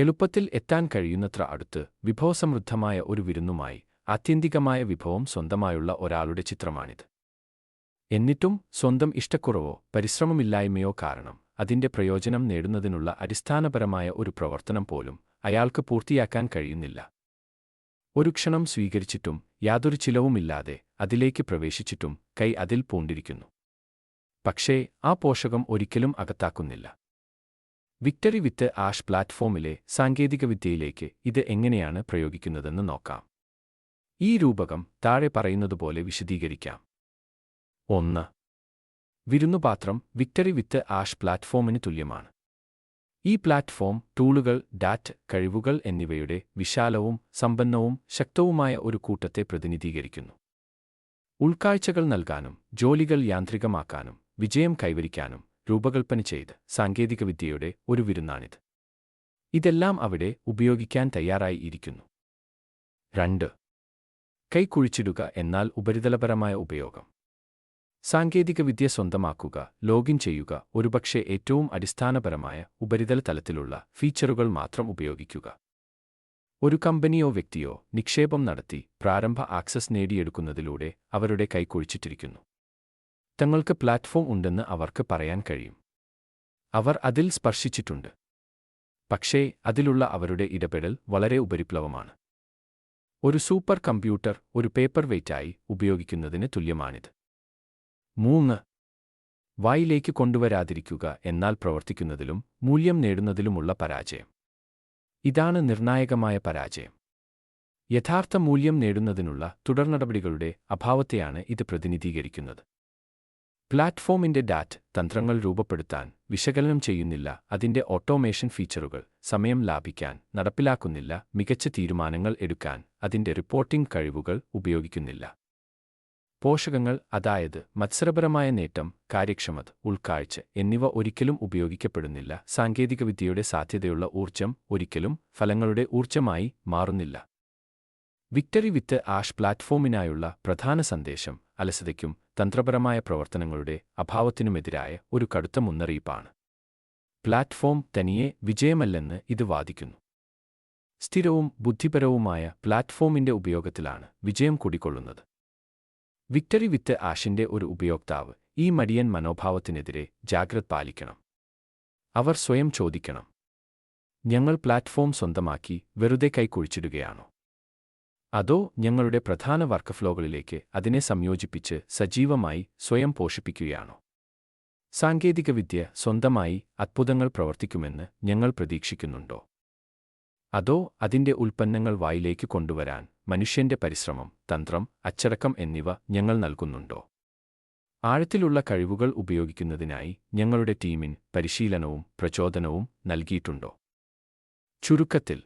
എളുപ്പത്തിൽ എത്താൻ കഴിയുന്നത്ര അടുത്ത് വിഭവസമൃദ്ധമായ ഒരു വിരുന്നുമായി ആത്യന്തികമായ വിഭവം സ്വന്തമായുള്ള ഒരാളുടെ ചിത്രമാണിത്. എന്നിട്ടും സ്വന്തം ഇഷ്ടക്കുറവോ പരിശ്രമമില്ലായ്മയോ കാരണം അതിന്റെ പ്രയോജനം നേടുന്നതിനുള്ള അടിസ്ഥാനപരമായ ഒരു പ്രവർത്തനം പോലും അയാൾക്ക് പൂർത്തിയാക്കാൻ കഴിയുന്നില്ല. ഒരു ക്ഷണം സ്വീകരിച്ചിട്ടും യാതൊരു ചിലവുമില്ലാതെ അതിലേക്ക് പ്രവേശിച്ചിട്ടും കൈ അതിൽ പൂണ്ടിരിക്കുന്നു. പക്ഷേ ആ പോഷകം ഒരിക്കലും അകത്താക്കുന്നില്ല. വിക്ടറി വിത്ത് ആഷ് പ്ലാറ്റ്ഫോമിലെ സാങ്കേതികവിദ്യയിലേക്ക് ഇത് എങ്ങനെയാണ് പ്രയോഗിക്കുന്നതെന്ന് നോക്കാം. ഈ രൂപകം താഴെ പറയുന്നതുപോലെ വിശദീകരിക്കാം. ഒന്ന്. വിരുന്നുപാത്രം വിക്ടറി വിത്ത് ആഷ് പ്ലാറ്റ്ഫോമിന് തുല്യമാണ്. ഈ പ്ലാറ്റ്ഫോം ടൂളുകൾ ഡാറ്റ് കഴിവുകൾ എന്നിവയുടെ വിശാലവും സമ്പന്നവും ശക്തവുമായ ഒരു കൂട്ടത്തെ പ്രതിനിധീകരിക്കുന്നു. ഉൾക്കാഴ്ചകൾ നൽകാനും ജോലികൾ യാന്ത്രികമാക്കാനും വിജയം കൈവരിക്കാനും രൂപകൽപ്പന ചെയ്ത് സാങ്കേതികവിദ്യയുടെ ഒരു വിരുന്നാണിത്. ഇതെല്ലാം അവിടെ ഉപയോഗിക്കാൻ തയ്യാറായി ഇരിക്കുന്നു. രണ്ട്. കൈ കുഴിച്ചിടുക എന്നാൽ ഉപരിതലപരമായ ഉപയോഗം. സാങ്കേതികവിദ്യ സ്വന്തമാക്കുക ലോഗിൻ ചെയ്യുക ഒരുപക്ഷെ ഏറ്റവും അടിസ്ഥാനപരമായ ഉപരിതല തലത്തിലുള്ള ഫീച്ചറുകൾ മാത്രം ഉപയോഗിക്കുക. ഒരു കമ്പനിയോ വ്യക്തിയോ നിക്ഷേപം നടത്തി പ്രാരംഭ ആക്സസ് നേടിയെടുക്കുന്നതിലൂടെ അവരുടെ കൈ കുഴിച്ചിട്ടിരിക്കുന്നു. തങ്ങൾക്ക് പ്ലാറ്റ്ഫോം ഉണ്ടെന്ന് അവർക്ക് പറയാൻ കഴിയും. അവർ അതിൽ സ്പർശിച്ചിട്ടുണ്ട്. പക്ഷേ അതിലുള്ള അവരുടെ ഇടപെടൽ വളരെ ഉപരിപ്ലവമാണ്. ഒരു സൂപ്പർ കമ്പ്യൂട്ടർ ഒരു പേപ്പർ വെയ്റ്റായി ഉപയോഗിക്കുന്നതിന് തുല്യമാണിത്. മൂന്ന് വായിലേക്ക് കൊണ്ടുവരാതിരിക്കുക എന്നാൽ പ്രവർത്തിക്കുന്നതിലും മൂല്യം നേടുന്നതിലുമുള്ള പരാജയം. ഇതാണ് നിർണായകമായ പരാജയം. യഥാർത്ഥ മൂല്യം നേടുന്നതിനുള്ള തുടർനടപടികളുടെ അഭാവത്തെയാണ് ഇത് പ്രതിനിധീകരിക്കുന്നത്. പ്ലാറ്റ്ഫോമിന്റെ ഡാറ്റ് തന്ത്രങ്ങൾ രൂപപ്പെടുത്താൻ വിശകലനം ചെയ്യുന്നില്ല. അതിന്റെ ഓട്ടോമേഷൻ ഫീച്ചറുകൾ സമയം ലാഭിക്കാൻ നടപ്പിലാക്കുന്നില്ല മികച്ച തീരുമാനങ്ങൾ എടുക്കാൻ അതിന്റെ റിപ്പോർട്ടിംഗ് കഴിവുകൾ ഉപയോഗിക്കുന്നില്ല. പോഷകങ്ങൾ അതായത് മത്സരപരമായ നേട്ടം കാര്യക്ഷമത ഉൾക്കാഴ്ച എന്നിവ ഒരിക്കലും ഉപയോഗിക്കപ്പെടുന്നില്ല. സാങ്കേതികവിദ്യയുടെ സാധ്യതയുള്ള ഊർജം ഒരിക്കലും ഫലങ്ങളുടെ ഊർജമായി മാറുന്നില്ല. വിക്ടറി വിത്ത് ആഷ് പ്ലാറ്റ്ഫോമിനായുള്ള പ്രധാന സന്ദേശം അലസതയ്ക്കും തന്ത്രപരമായ പ്രവർത്തനങ്ങളുടെ അഭാവത്തിനുമെതിരായ ഒരു കടുത്ത മുന്നറിയിപ്പാണ്. പ്ലാറ്റ്ഫോം തനിയെ വിജയമല്ലെന്ന് ഇത് വാദിക്കുന്നു. സ്ഥിരവും ബുദ്ധിപരവുമായ പ്ലാറ്റ്ഫോമിന്റെ ഉപയോഗത്തിലാണ് വിജയം കുടികൊള്ളുന്നത്. വിക്ടറി വിത്ത് ആഷിന്റെ ഒരു ഉപയോക്താവ് ഈ മടിയൻ മനോഭാവത്തിനെതിരെ ജാഗ്രത പാലിക്കണം. അവർ സ്വയം ചോദിക്കണം. ഞങ്ങൾ പ്ലാറ്റ്ഫോം സ്വന്തമാക്കി വെറുതെ കൈക്കുഴിച്ചിടുകയാണോ അതോ ഞങ്ങളുടെ പ്രധാന വർക്ക് ഫ്ലോകളിലേക്ക് അതിനെ സംയോജിപ്പിച്ച് സജീവമായി സ്വയം പോഷിപ്പിക്കുകയാണോ? സാങ്കേതികവിദ്യ സ്വന്തമായി അത്ഭുതങ്ങൾ പ്രവർത്തിക്കുമെന്ന് ഞങ്ങൾ പ്രതീക്ഷിക്കുന്നുണ്ടോ? അതോ അതിന്റെ ഉൽപ്പന്നങ്ങൾ വായിലേക്ക് കൊണ്ടുവരാൻ മനുഷ്യന്റെ പരിശ്രമം തന്ത്രം അച്ചടക്കം എന്നിവ ഞങ്ങൾ നൽകുന്നുണ്ടോ? ആഴത്തിലുള്ള കഴിവുകൾ ഉപയോഗിക്കുന്നതിനായി ഞങ്ങളുടെ ടീമിന് പരിശീലനവും പ്രചോദനവും നൽകിയിട്ടുണ്ടോ? ചുരുക്കത്തിൽ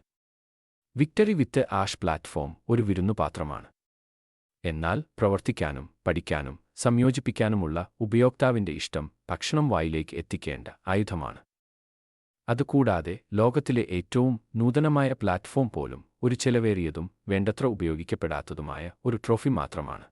വിക്ടറി വിത്ത് ആഷ് പ്ലാറ്റ്ഫോം ഒരു വിരുന്നുപാത്രമാണ്. എന്നാൽ പ്രവർത്തിക്കാനും പഠിക്കാനും സംയോജിപ്പിക്കാനുമുള്ള ഉപയോക്താവിന്റെ ഇഷ്ടം ഭക്ഷണം വായിലേക്ക് എത്തിക്കേണ്ട ആയുധമാണ്. അതുകൂടാതെ ലോകത്തിലെ ഏറ്റവും നൂതനമായ പ്ലാറ്റ്ഫോം പോലും ഒരു ചെലവേറിയതും വേണ്ടത്ര ഉപയോഗിക്കപ്പെടാത്തതുമായ ഒരു ട്രോഫി മാത്രമാണ്.